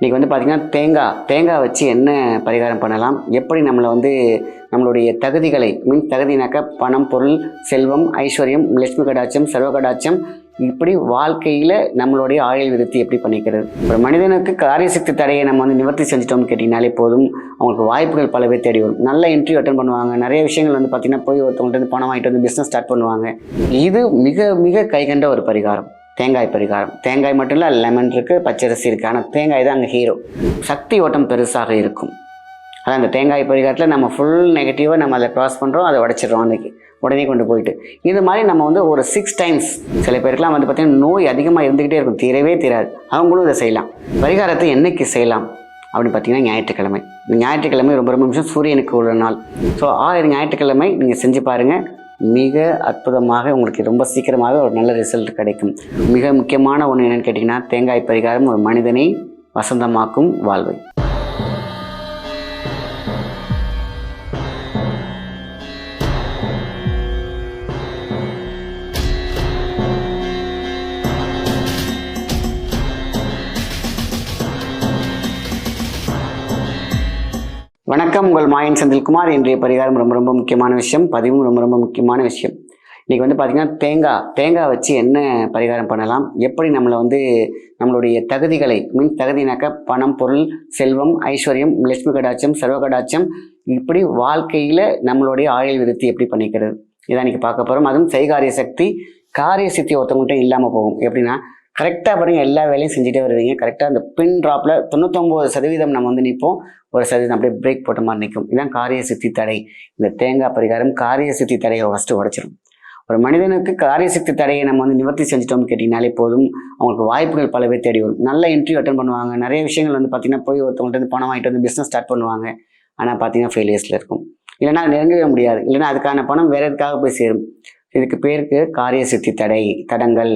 இன்றைக்கி வந்து பார்த்திங்கன்னா தேங்காய் தேங்காய் வச்சு என்ன பரிகாரம் பண்ணலாம்? எப்படி நம்மளை வந்து நம்மளுடைய தகுதிகளை மீன் தகுதினாக்கா பணம் பொருள் செல்வம் ஐஸ்வர்யம் லட்சுமி கடாட்சம் சர்வ கடாட்சம் இப்படி வாழ்க்கையில் நம்மளுடைய ஆயுள் விருத்தி எப்படி பண்ணிக்கிறது? ஒரு மனிதனுக்கு காரியசக்தி தடையை நம்ம வந்து நிவர்த்தி செஞ்சிட்டோம்னு கேட்டிங்கனாலே போதும். அவங்களுக்கு வாய்ப்புகள் பல பேர் தேடி வரும். நல்ல இன்டர்வியூ அட்டன் பண்ணுவாங்க. நிறைய விஷயங்கள் வந்து பார்த்திங்கன்னா போய் ஒருத்தவங்கள்ட்ட வந்து பணம் வாங்கிட்டு வந்து பிஸ்னஸ் ஸ்டார்ட் பண்ணுவாங்க. இது மிக மிக கைகண்ட ஒரு பரிகாரம். தேங்காய் பரிகாரம். தேங்காய் மட்டும் இல்லை லெமன் இருக்குது பச்சரிசி இருக்குது ஆனால் தேங்காய் தான் அங்கே ஹீரோ சக்தி ஓட்டம் பெருசாக இருக்கும். அதான் அந்த தேங்காய் பரிகாரத்தில் நம்ம ஃபுல் நெகட்டிவாக நம்ம அதை க்ராஸ் பண்ணுறோம் அதை உடச்சிடுறோம் அன்றைக்கி உடனே கொண்டு போயிட்டு. இது மாதிரி நம்ம வந்து ஒரு சிக்ஸ் டைம்ஸ் சில பேருக்குலாம் வந்து பார்த்திங்கன்னா நோய் அதிகமாக இருந்துக்கிட்டே இருக்கும். தீரவே தீராது. அவங்களும் இதை செய்யலாம். பரிகாரத்தை என்னைக்கு செய்யலாம்? அப்படின்னு பார்த்தீங்கன்னா ஞாயிற்றுக்கிழமை. ஞாயிற்றுக்கிழமை ரொம்ப ரொம்ப நிமிஷம் சூரியனுக்கு உள்ள நாள். ஸோ ஆயிரம் ஞாயிற்றுக்கிழமை நீங்கள் செஞ்சு பாருங்கள் மிக அற்புதமாக உங்களுக்கு ரொம்ப சீக்கிரமாக ஒரு நல்ல ரிசல்ட் கிடைக்கும். மிக முக்கியமான ஒன்று என்னென்னு கேட்டிங்கன்னா தேங்காய் பரிகாரம் ஒரு மனிதனை வசந்தமாக்கும் வாழ்வை. வணக்கம். உங்கள் மாயன் செந்தில்குமார் இன்றைய பரிகாரம் ரொம்ப ரொம்ப முக்கியமான விஷயம். பதிவும் ரொம்ப ரொம்ப முக்கியமான விஷயம். இன்றைக்கி வந்து பார்த்திங்கன்னா தேங்காய் தேங்காய் வச்சு என்ன பரிகாரம் பண்ணலாம்? எப்படி நம்மளை வந்து நம்மளுடைய தகுதிகளை மீன் தகுதினாக்கா பணம் பொருள் செல்வம் ஐஸ்வர்யம் லட்சுமி கடாட்சம் சர்வ கடாட்சம் இப்படி வாழ்க்கையில் நம்மளுடைய ஆயுள் விருத்தி எப்படி பண்ணிக்கிறது? இதான் இன்றைக்கி பார்க்க போகிறோம் அதுவும் செய்காரிய சக்தி காரிய சக்தி ஒருத்தவங்கள்ட்ட இல்லாமல் போகும். எப்படின்னா கரெக்டாக பாருங்கள் எல்லா வேலையும் செஞ்சுட்டே வருவீங்க. கரெக்டாக அந்த பின் ட்ராப்பில் தொண்ணூத்தொம்பது சதவீதம் நம்ம வந்து நிற்போம் ஒரு சதவீதம் அப்படியே பிரேக் போட்ட மாதிரி நிற்கும் இதான் காரிய சித்தி தடை. இந்த தேங்காய் பரிகாரம் காரிய சித்தி தடையை ஃபஸ்ட்டு உடச்சிடும் ஒரு மனிதனுக்கு காரிய சக்தி தடையை நம்ம வந்து நிவர்த்தி செஞ்சிட்டோம்னு கேட்டிங்கனாலே போதும். அவங்களுக்கு வாய்ப்புகள் பலவே தேடி வரும். நல்ல இன்டர்வியூ அட்டன் பண்ணுவாங்க. நிறைய விஷயங்கள் வந்து பார்த்திங்கன்னா போய் ஒருத்தவங்கள்ட்ட வந்து பணம் வாங்கிட்டு வந்து பிஸ்னஸ் ஸ்டார்ட் பண்ணுவாங்க. ஆனால் பார்த்தீங்கன்னா ஃபெயிலியர்ஸில் இருக்கும். இல்லைன்னா அது நெருங்கவே முடியாது. இல்லைன்னா அதுக்கான பணம் வேறு எதுக்காக போய் சேரும். இதுக்கு பேருக்கு காரிய சித்தி தடை தடங்கள்.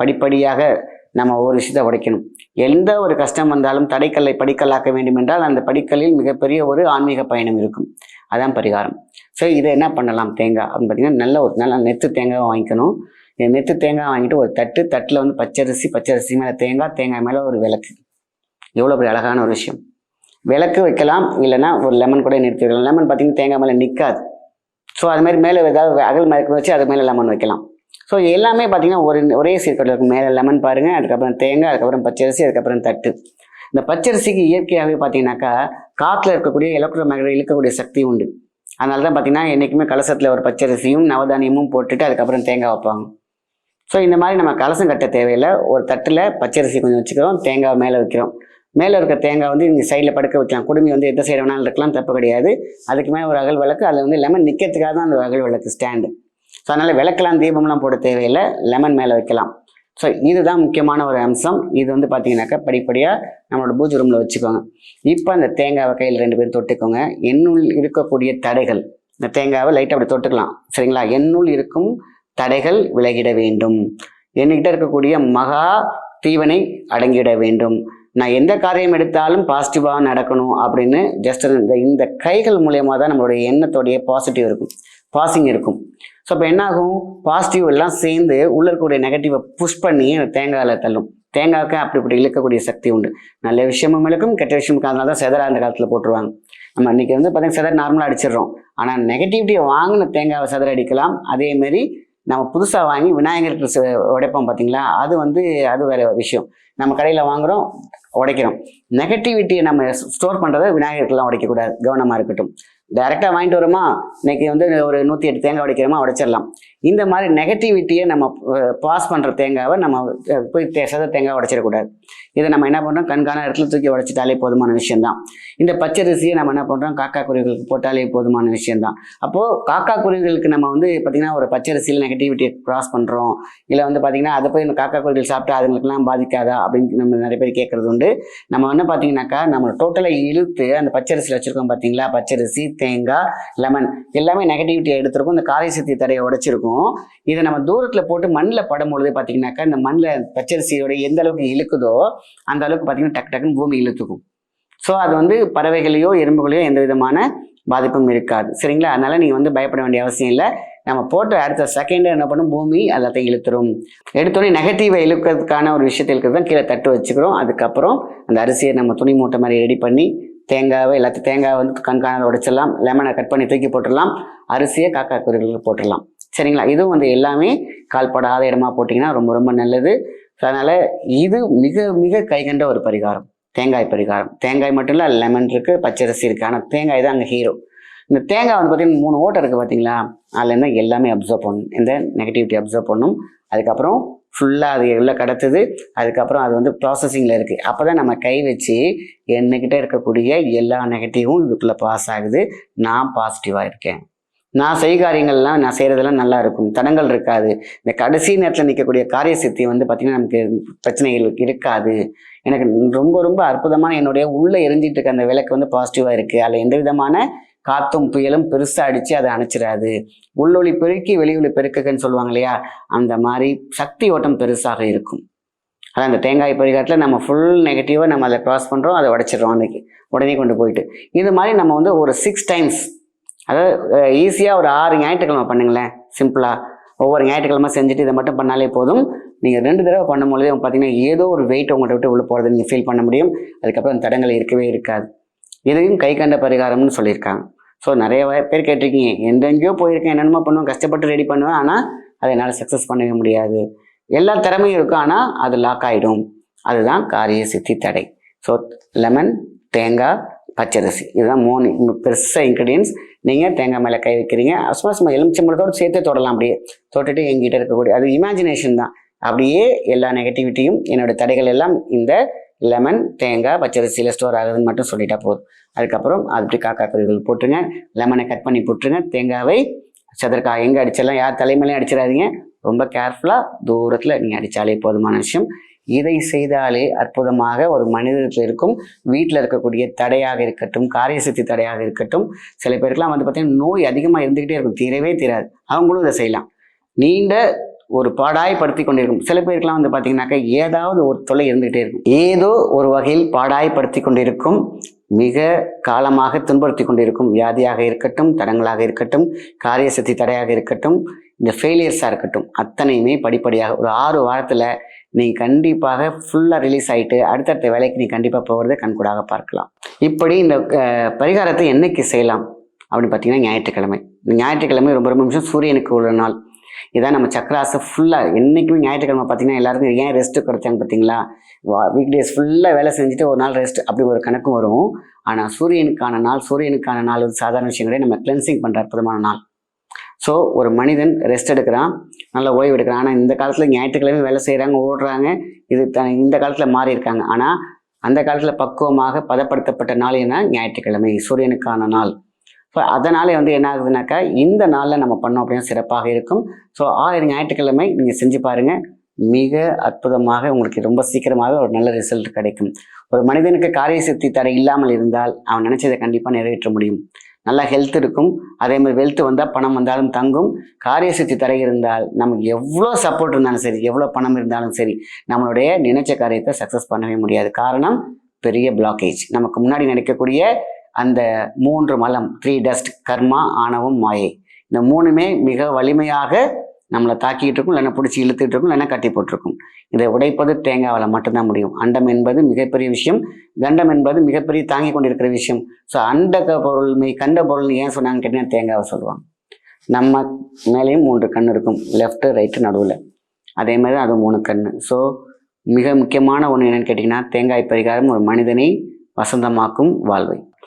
படிப்படியாக நம்ம ஒரு விஷயத்தை உடைக்கணும். எந்த ஒரு கஷ்டம் வந்தாலும் தடைக்கல்லை படிக்கல்லாக்க வேண்டும் என்றால் அந்த படிக்கல்லில் மிகப்பெரிய ஒரு ஆன்மீக பயணம் இருக்கும். அதான் பரிகாரம். ஸோ இதை என்ன பண்ணலாம்? தேங்காய் அப்படின்னு பார்த்தீங்கன்னா நல்ல ஒரு நல்ல நெத்து தேங்காய் வாங்கிக்கணும். இந்த நெத்து தேங்காய் வாங்கிட்டு ஒரு தட்டு தட்டில் வந்து பச்சரிசி பச்சரிசி மேலே தேங்காய் தேங்காய் மேலே ஒரு விளக்கு. எவ்வளோ பெரிய அழகான ஒரு விஷயம். விளக்கு வைக்கலாம் இல்லைன்னா ஒரு லெமன் கூட நிறுத்தி வைக்கலாம். லெமன் பார்த்தீங்கன்னா தேங்காய் மேலே நிற்காது ஸோ அது மாதிரி மேலே ஏதாவது அகல் மயக்கம் வச்சு அது மேலே லெமன் வைக்கலாம். ஸோ எல்லாமே பார்த்தீங்கன்னா ஒரு ஒரே சீர்கட்டில் இருக்கும். மேலே லெமன் பாருங்கள் அதுக்கப்புறம் தேங்காய் அதுக்கப்புறம் பச்சரிசி அதுக்கப்புறம் தட்டு. இந்த பச்சரிசிக்கு இயற்கையாகவே பார்த்தீங்கன்னாக்கா காற்றுல இருக்கக்கூடிய எலக்ட்ரோ மேக்னட் இழுக்கக்கூடிய சக்தி உண்டு. அதனால தான் பார்த்தீங்கன்னா என்றைக்குமே கலசத்தில் ஒரு பச்சரிசியும் நவதானியமும் போட்டுட்டு அதுக்கப்புறம் தேங்காய் வைப்பாங்க. ஸோ இந்த மாதிரி நம்ம கலசம் கட்ட தேவையில்லை. ஒரு தட்டில் பச்சரிசி கொஞ்சம் வச்சுக்கிறோம் தேங்காய் மேலே வைக்கிறோம். மேலே இருக்க தேங்காய் வந்து இங்கே சைடில் படுக்க வைக்கலாம். குடுமி வந்து எந்த சைடு வேணாலும் இருக்கலாம் தப்பு கிடையாது. அதுக்கு மேலே ஒரு அகல் விளக்கு அதில் வந்து லெமன் நிற்கிறதுக்காக தான் அந்த அகல் விளக்கு ஸ்டாண்டு ஸோ அதனால் விளக்கலாம் தீபம்லாம் போட தேவையில்லை. லெமன் மேலே வைக்கலாம். ஸோ இதுதான் முக்கியமான ஒரு அம்சம். இது வந்து பார்த்தீங்கன்னாக்கா படிப்படியாக நம்மளோட பூஜை ரூமில் வச்சுக்கோங்க. இப்போ அந்த தேங்காவை கையில் ரெண்டு பேரும் தொட்டுக்கோங்க. என்னுள் இருக்கக்கூடிய தடைகள். இந்த தேங்காவை லைட்டாக அப்படி தொட்டுக்கலாம். சரிங்களா? என்னுள் இருக்கும் தடைகள் விலகிட வேண்டும். என்கிட்ட இருக்கக்கூடிய மகா தீவனை அடங்கிட வேண்டும். நான் எந்த காரியம் எடுத்தாலும் பாசிட்டிவாக நடக்கணும் அப்படின்னு ஜஸ்ட் இந்த இந்த கைகள் மூலயமா தான் நம்மளுடைய எண்ணத்தோடைய பாசிட்டிவ் இருக்கும். பாசிங் இருக்கும். ஸோ இப்போ என்னாகும்? பாசிட்டிவ் எல்லாம் சேர்ந்து உள்ள இருக்கக்கூடிய நெகட்டிவை புஷ் பண்ணி தேங்காயில் தள்ளும். தேங்காய்க்கு அப்படி இப்படி இழுக்கக்கூடிய சக்தி உண்டு. நல்ல விஷயமும் இழுக்கும் கெட்ட விஷயமும் அதனால தான் செதற அந்த காலத்தில் போட்டுருவாங்க. நம்ம இன்றைக்கி வந்து பார்த்தீங்கன்னா செதர் நார்மலாக அடிச்சிடுறோம். ஆனால் நெகட்டிவிட்டியை வாங்கின தேங்காவை செதற அடிக்கலாம். அதேமாரி நம்ம புதுசாக வாங்கி விநாயகருக்கு உடைப்போம் பார்த்தீங்களா அது வந்து அது வேறு விஷயம். நம்ம கடையில் வாங்குறோம் உடைக்கிறோம். நெகட்டிவிட்டியை நம்ம ஸ்டோர் பண்ணுறதை விநாயகருக்குலாம் உடைக்கக்கூடாது. கவனமாக இருக்கட்டும். டைரெக்டாக வாங்கிட்டு வருமா? இன்னைக்கு வந்து ஒரு நூற்றி எட்டு தேங்காய் உடைக்கிறோமா உடைச்சிடலாம். இந்த மாதிரி நெகட்டிவிட்டியை நம்ம பாஸ் பண்ணுற தேங்காவை நம்ம போய் தே சத தேங்காய் உடைச்சிடக்கூடாது. இதை நம்ம என்ன பண்ணுறோம் கண்காண இடத்துல தூக்கி உடைச்சிட்டாலே போதுமான விஷயம்தான். இந்த பச்சரிசியை நம்ம என்ன பண்ணுறோம் காக்கா குருவிகளுக்கு போட்டாலே போதுமான விஷயம்தான். அப்போது காக்கா குருவிகளுக்கு நம்ம வந்து பார்த்திங்கன்னா ஒரு பச்சரிசியில் நெகட்டிவிட்டியை கிராஸ் பண்ணுறோம் இல்லை வந்து பார்த்திங்கன்னா அதை போய் இந்த காக்கா குருவிகள் சாப்பிட்டு அதுங்களுக்குலாம் பாதிக்காதா? அப்படின்னு நம்ம நிறைய பேர் கேட்குறது உண்டு. நம்ம என்ன பார்த்தீங்கன்னாக்கா நம்ம டோட்டலாக இழுத்து அந்த பச்சரிசியில் வச்சுருக்கோம் பார்த்தீங்களா? பச்சரிசி தேங்காய் லெமன் எல்லாமே நெகட்டிவிட்டியை எடுத்திருக்கும். இந்த காரை சக்தி தடையை உடைச்சிருக்கும். இதை நம்ம தூரத்தில் போட்டு மண்ணில் படும் பொழுது பார்த்தீங்கன்னாக்கா இந்த மண்ணில் பச்சரிசியோட எந்த அளவுக்கு இழுக்குதோ அந்த அளவுக்கு பார்த்தீங்கன்னா டக்கு டக்குன்னு பூமி இழுத்துக்கும். ஸோ அது வந்து பறவைகளையோ எறும்புகளையோ எந்த விதமான பாதிப்பும் இருக்காது. சரிங்களா? அதனால் நீங்கள் வந்து பயப்பட வேண்டிய அவசியம் இல்லை. நம்ம போட்ட அடுத்த செகண்டே என்ன பண்ணும்? பூமி எல்லாத்தையும் இழுத்துரும். எடுத்தோடனே நெகட்டிவை இழுக்கிறதுக்கான ஒரு விஷயத்தை இழுக்கிறது தான் கீழே தட்டு வச்சுக்கிறோம். அதுக்கப்புறம் அந்த அரிசியை நம்ம துணி மூட்டை மாதிரி ரெடி பண்ணி தேங்காவை எல்லாத்தையும் தேங்காய் வந்து கண்காண உடைச்சிடலாம். லெமனை கட் பண்ணி தூக்கி போட்டுடலாம். அரிசியை காக்கா குருவிகளுக்கு போட்டுடலாம். சரிங்களா? இதுவும் வந்து எல்லாமே கால்படாத இடமா போட்டிங்கன்னா ரொம்ப ரொம்ப நல்லது. அதனால் இது மிக மிக கைகண்ட ஒரு பரிகாரம். தேங்காய் பரிகாரம். தேங்காய் மட்டும் இல்லை லெமன் இருக்குது பச்சரிசி இருக்குது ஆனால் தேங்காய் தான் அங்கே ஹீரோ இந்த தேங்காய் வந்து பார்த்தீங்கன்னா மூணு ஓட்டை இருக்குது பார்த்தீங்களா அதுலேருந்து எல்லாமே அப்சர்வ் பண்ணணும். இந்த நெகட்டிவிட்டி அப்சர்வ் பண்ணும் அதுக்கப்புறம் ஃபுல்லாக அது எவ்வளோ கடத்துது அதுக்கப்புறம் அது வந்து ப்ராசஸிங்கில் இருக்குது அப்போ தான் நம்ம கை வச்சு என்கிட்ட இருக்கக்கூடிய எல்லா நெகட்டிவும் இதுக்குள்ளே பாஸ் ஆகுது. நான் பாசிட்டிவாக இருக்கேன். நான் செய் காரியங்கள்லாம் நான் செய்கிறதெல்லாம் நல்லா இருக்கும். தடங்கள் இருக்காது. இந்த கடைசி நேரத்தில் நிற்கக்கூடிய காரிய சித்தி வந்து பார்த்திங்கன்னா நமக்கு பிரச்சனைகள் இருக்காது. எனக்கு ரொம்ப ரொம்ப அற்புதமான என்னுடைய உள்ளே எரிஞ்சிட்டு இருக்க அந்த விளக்கு வந்து பாசிட்டிவாக இருக்குது அதில் எந்த விதமான காத்தும் புயலும் பெருசாக அடித்து அதை அணைச்சிடாது. உள்ளொளி பெருக்கி வெளியொளி பெருக்குன்னு சொல்லுவாங்க இல்லையா? அந்த மாதிரி சக்தி ஓட்டம் பெருசாக இருக்கும். அதான் அந்த தேங்காய் பரிகாரத்தில் நம்ம ஃபுல் நெகட்டிவாக நம்ம அதை க்ராஸ் பண்ணுறோம் அதை உடச்சிடுறோம் அன்றைக்கி உடனே கொண்டு போயிட்டு. இது மாதிரி நம்ம வந்து ஒரு சிக்ஸ் டைம்ஸ் அதாவது ஈஸியாக ஒரு ஆறு ஞாயிற்றுக்கிழமை பண்ணுங்களேன். சிம்பிளாக ஒவ்வொரு ஞாயிற்றுக்கிழமை செஞ்சுட்டு இதை மட்டும் பண்ணாலே போதும். நீங்கள் ரெண்டு தடவை பண்ணும்பொழுதே பார்த்தீங்கன்னா ஏதோ ஒரு வெயிட் உங்கள்கிட்ட விட்டு உள்ளே போகிறது நீங்கள் ஃபீல் பண்ண முடியும். அதுக்கப்புறம் தடங்கள் இருக்கவே இருக்காது. இதையும் கை கண்ட பரிகாரம்னு சொல்லியிருக்காங்க. ஸோ நிறைய பேர் கேட்டிருக்கீங்க. எந்தெங்கேயோ போயிருக்கேன் என்னென்னமோ பண்ணுவேன் கஷ்டப்பட்டு ரெடி பண்ணுவேன் ஆனால் அதை என்னால் சக்ஸஸ் பண்ணவே முடியாது. எல்லா திறமையும் இருக்கும் ஆனால் அது லாக் ஆகிடும் அதுதான் காரிய சித்தி தடை. ஸோ லெமன் தேங்காய் பச்சரிசி. இதுதான் மூணு பெருசாக இன்க்ரீடியன்ஸ் நீங்கள் தேங்காய் மேலே கை வைக்கிறீங்க. சும்மா சும்மா எலுமிச்சம்பழத்தோடு சேர்த்து தொடலாம் அப்படியே. தொட்டுட்டு எங்கிட்ட இருக்கக்கூடிய அது இமேஜினேஷன் தான். அப்படியே எல்லா நெகட்டிவிட்டியும் என்னோட தடைகள் எல்லாம் இந்த லெமன் தேங்காய் பச்சரிசியில் ஸ்டோர் ஆகுதுன்னு மட்டும் சொல்லிட்டா போதும். அதுக்கப்புறம் அது அப்படி காக்கா கருவிகள் போட்டுருங்க. லெமனை கட் பண்ணி போட்டுருங்க. தேங்காவை சதுரக்காய் எங்கே அடிச்சிடலாம் யார் தலைமையிலையும் அடிச்சிடாதீங்க. ரொம்ப கேர்ஃபுல்லாக தூரத்தில் நீங்கள் அடித்தாலே போதுமான விஷயம். இதை செய்தாலே அற்புதமாக ஒரு மனிதத்தில் இருக்கும் வீட்டில் இருக்கக்கூடிய தடையாக இருக்கட்டும் காரியசக்தி தடையாக இருக்கட்டும் சில பேருக்குலாம் வந்து பார்த்திங்கன்னா நோய் அதிகமாக இருந்துக்கிட்டே இருக்கும். தீரவே தீராது. அவங்களும் இதை செய்யலாம். நீண்ட ஒரு பாடாய்படுத்தி கொண்டிருக்கும் சில பேருக்குலாம் வந்து பார்த்தீங்கன்னாக்கா ஏதாவது ஒரு தொல்லை இருந்துகிட்டே இருக்கும். ஏதோ ஒரு வகையில் பாடாய்படுத்தி கொண்டிருக்கும் மிக காலமாக துன்புறுத்தி கொண்டிருக்கும் வியாதியாக இருக்கட்டும் தடங்களாக இருக்கட்டும் காரியசக்தி தடையாக இருக்கட்டும் இந்த ஃபெயிலியர்ஸாக இருக்கட்டும் அத்தனையுமே படிப்படியாக ஒரு ஆறு வாரத்தில் நீங்கள் கண்டிப்பாக ஃபுல்லாக ரிலீஸ் ஆகிட்டு அடுத்தடுத்த வேலைக்கு நீ கண்டிப்பாக போகிறத கண்கூடாக பார்க்கலாம். இப்படி இந்த பரிகாரத்தை என்னைக்கு செய்யலாம்? அப்படின்னு பார்த்தீங்கன்னா ஞாயிற்றுக்கிழமை. ஞாயிற்றுக்கிழமை ரொம்ப ரொம்ப நிமிஷம் சூரியனுக்கு உள்ள நாள். இதான் நம்ம சக்கராசை ஃபுல்லாக என்றைக்குமே ஞாயிற்றுக்கிழமை பார்த்தீங்கன்னா எல்லாருக்கும் ஏன் ரெஸ்ட்டு கொடுத்தாங்க பார்த்தீங்களா? வா வீக் டேஸ் ஃபுல்லாக வேலை செஞ்சுட்டு ஒரு நாள் ரெஸ்ட் அப்படி ஒரு கணக்கும் வரும். ஆனால் சூரியனுக்கான நாள் சூரியனுக்கான நாள் சாதாரண விஷயங்களே நம்ம கிளென்சிங் பண்ணுற அற்புதமான நாள். ஸோ ஒரு மனிதன் ரெஸ்ட் எடுக்கிறான் நல்லா ஓய்வு எடுக்கிறான். ஆனால் இந்த காலத்தில் ஞாயிற்றுக்கிழமை வேலை செய்கிறாங்க ஓடுறாங்க இது த இந்த காலத்தில் மாறி இருக்காங்க ஆனால் அந்த காலத்தில் பக்குவமாக பதப்படுத்தப்பட்ட நாள் என்ன? ஞாயிற்றுக்கிழமை சூரியனுக்கான நாள். ஸோ அதனால் வந்து என்ன ஆகுதுனாக்கா இந்த நாளில் நம்ம பண்ணோம் அப்படின்னா சிறப்பாக இருக்கும். ஸோ ஆயிரம் ஞாயிற்றுக்கிழமை நீங்கள் செஞ்சு பாருங்கள் மிக அற்புதமாக உங்களுக்கு ரொம்ப சீக்கிரமாகவே ஒரு நல்ல ரிசல்ட் கிடைக்கும். ஒரு மனிதனுக்கு காரிய சக்தி தடை இல்லாமல் இருந்தால் அவன் நினச்சதை கண்டிப்பாக நிறைவேற்ற முடியும். நல்ல ஹெல்த் இருக்கும். அதே மாதிரி வெல்த் வந்தால் பணம் வந்தாலும் தங்கும். காரிய சக்தி தடை இருந்தால் நமக்கு எவ்வளோ சப்போர்ட் இருந்தாலும் சரி எவ்வளோ பணம் இருந்தாலும் சரி நம்மளுடைய நினைச்ச காரியத்தை சக்ஸஸ் பண்ணவே முடியாது. காரணம் பெரிய பிளாக்கேஜ் நமக்கு முன்னாடி நினைக்கக்கூடிய அந்த மூன்று மலம் த்ரீ டஸ்ட் கர்மா ஆணவம் மாயை. இந்த மூணுமே மிக வலிமையாக நம்மளை தாக்கிட்டு இருக்கும் இல்லைன்னா பிடிச்சி இழுத்துட்டு இருக்கும் இல்லைன்னா கட்டி போட்டிருக்கும். இதை உடைப்பது தேங்காவில் மட்டும்தான் முடியும். அண்டம் என்பது மிகப்பெரிய விஷயம். கண்டம் என்பது மிகப்பெரிய தாங்கி கொண்டிருக்கிற விஷயம். ஸோ அண்ட பொருள் மெய் கண்ட பொருள் ஏன் சொன்னாங்கன்னு கேட்டீங்கன்னா தேங்காவை சொல்லுவாங்க. நம்ம மேலேயும் மூன்று கண் இருக்கும். லெஃப்ட்டு ரைட்டு நடுவில். அதே மாதிரி தான் அது மூணு கண். ஸோ மிக முக்கியமான ஒன்று என்னென்னு கேட்டிங்கன்னா தேங்காய் பரிகாரம் ஒரு மனிதனை வசந்தமாக்கும் வாழ்வை.